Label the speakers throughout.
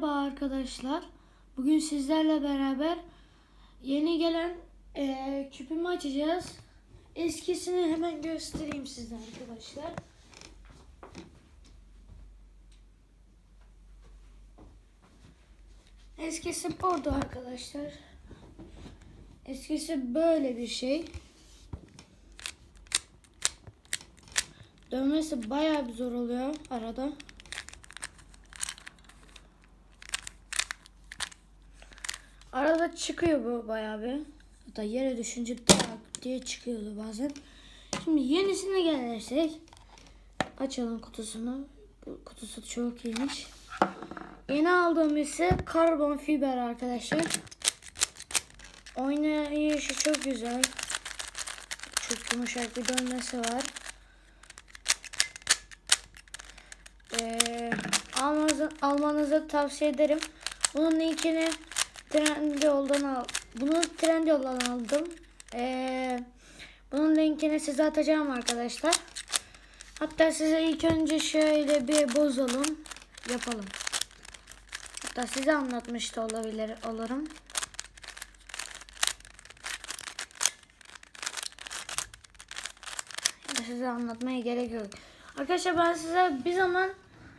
Speaker 1: Merhaba arkadaşlar. Bugün sizlerle beraber yeni gelen eee küpümü açacağız. Eskisini hemen göstereyim size arkadaşlar. Eskisi burada arkadaşlar. Eskisi böyle bir şey. Dövmesi bayağı bir zor oluyor arada. Arada çıkıyor bu bayağı bir. Hatta yere düşünce tak diye çıkıyordu bazen. Şimdi yenisine gelirsek açalım kutusunu. Bu kutusu çok iyiymiş. Yeni aldığım ise karbon fiber arkadaşlar. Oynayışı çok güzel. Çok yumuşak bir dönmesi var. Ee, almanızı, almanızı tavsiye ederim. Bunun linkini Trendyol'dan al. Bunu Trendyol'dan aldım. Ee, bunun linkini size atacağım arkadaşlar. Hatta size ilk önce şöyle bir bozalım. Yapalım. Hatta size anlatmış da olabilir olurum. Size anlatmaya gerek yok. Arkadaşlar ben size bir zaman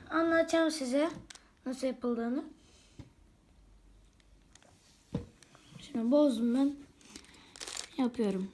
Speaker 1: anlatacağım size nasıl yapıldığını. Şimdi bozdum ben. Yapıyorum.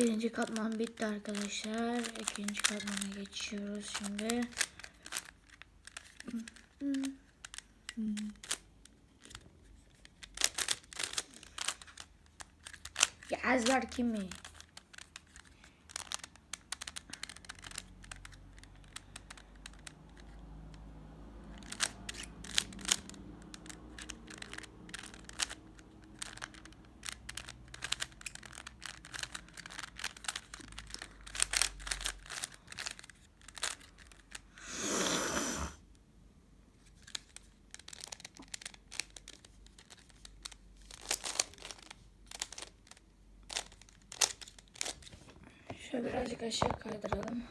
Speaker 1: Birinci katman bitti arkadaşlar. İkinci katmana geçiyoruz şimdi. Ya ezber kimi? Şöyle aşağı kaydıralım.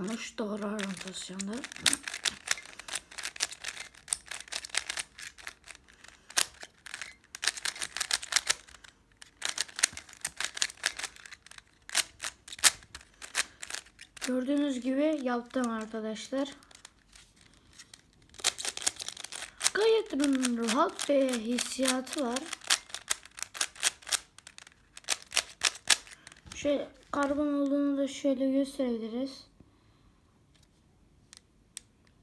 Speaker 1: Olmuş doğru oryantasyonda. Gördüğünüz gibi yaptım arkadaşlar. Gayet rahat bir hissiyatı var. Şöyle karbon olduğunu da şöyle gösterebiliriz.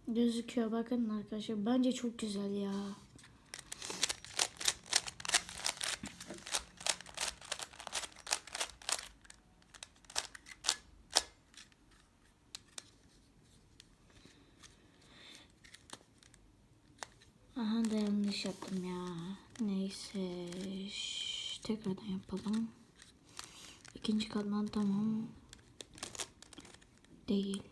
Speaker 1: Gözüküyor bakın arkadaşlar. Bence çok güzel ya. Aha da yanlış yaptım ya. Neyse. Şş, tekrardan yapalım. İkinci katman tamam. Değil.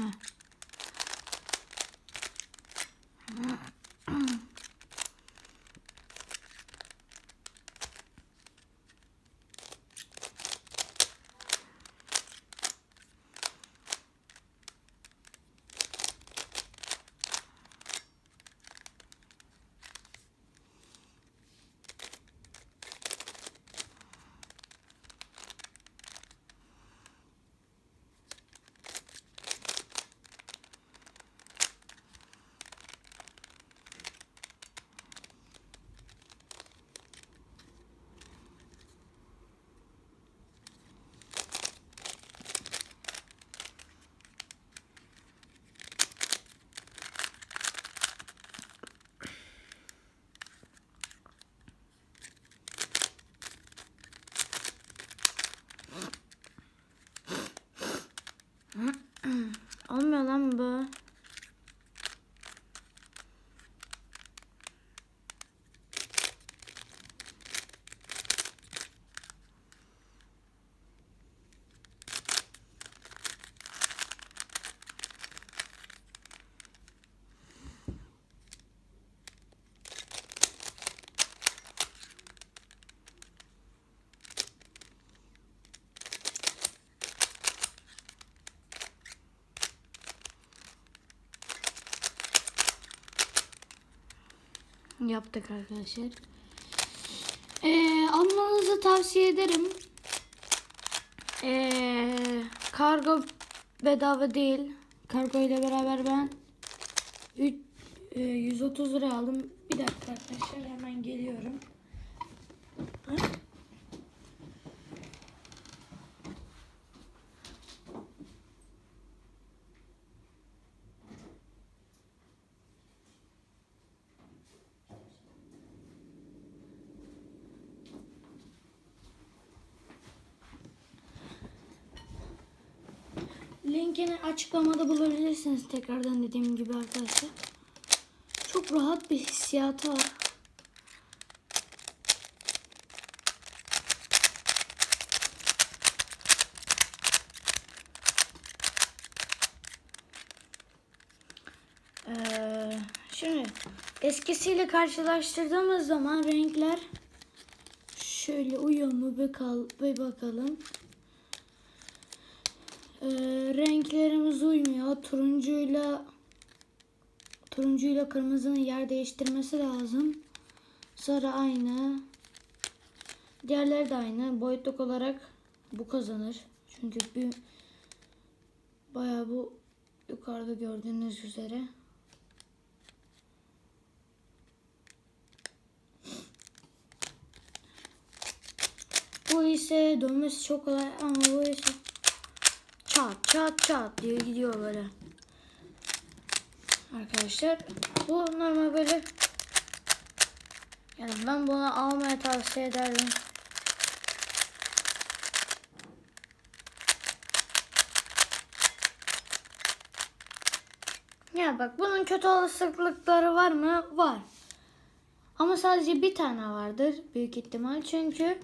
Speaker 1: Heh. Yaptık arkadaşlar. Ee, almanızı tavsiye ederim. Ee, kargo bedava değil. Kargo ile beraber ben üç- e, 130 lira aldım. Bir dakika arkadaşlar hemen geliyorum. Hı? Linkini açıklamada bulabilirsiniz tekrardan dediğim gibi arkadaşlar. Çok rahat bir hissiyatı var. Ee, şimdi eskisiyle karşılaştırdığımız zaman renkler şöyle uyuyor mu bir, kal, bir bakalım. Ee, renklerimiz uymuyor. Turuncuyla turuncuyla kırmızının yer değiştirmesi lazım. Sarı aynı. Diğerleri de aynı. Boyutluk olarak bu kazanır. Çünkü bir bayağı bu yukarıda gördüğünüz üzere. Bu ise dönmesi çok kolay ama bu ise çat çat çat diye gidiyor böyle. Arkadaşlar bu normal böyle yani ben bunu almaya tavsiye ederdim. Ya bak bunun kötü olasılıkları var mı? Var. Ama sadece bir tane vardır büyük ihtimal. Çünkü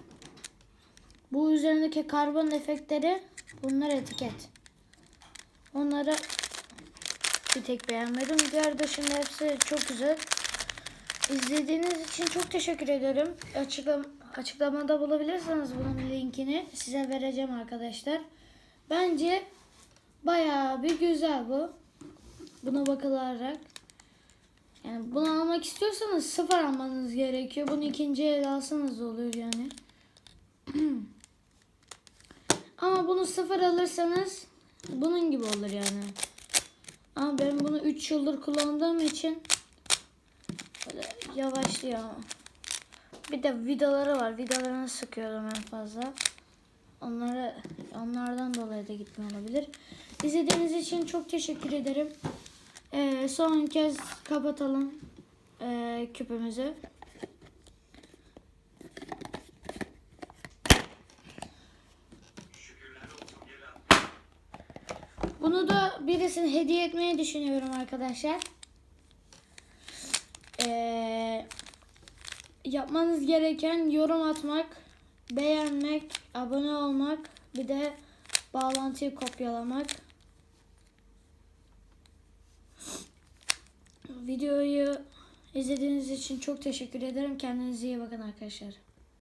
Speaker 1: bu üzerindeki karbon efektleri bunlar etiket. Onları bir tek beğenmedim. Diğer dışında hepsi çok güzel. İzlediğiniz için çok teşekkür ederim. Açıklam açıklamada bulabilirsiniz bunun linkini. Size vereceğim arkadaşlar. Bence bayağı bir güzel bu. Buna bakılarak. Yani bunu almak istiyorsanız sıfır almanız gerekiyor. Bunu ikinci el alsanız olur yani. Ama bunu sıfır alırsanız bunun gibi olur yani. Ama ben bunu 3 yıldır kullandığım için böyle yavaşlıyor. Bir de vidaları var. Vidalarını sıkıyorum en fazla. Onları onlardan dolayı da gitmiyor olabilir. İzlediğiniz için çok teşekkür ederim. Ee, son kez kapatalım ee, küpümüzü. Bunu birisine hediye etmeyi düşünüyorum arkadaşlar. Ee, yapmanız gereken yorum atmak, beğenmek, abone olmak, bir de bağlantıyı kopyalamak. Videoyu izlediğiniz için çok teşekkür ederim. Kendinize iyi bakın arkadaşlar.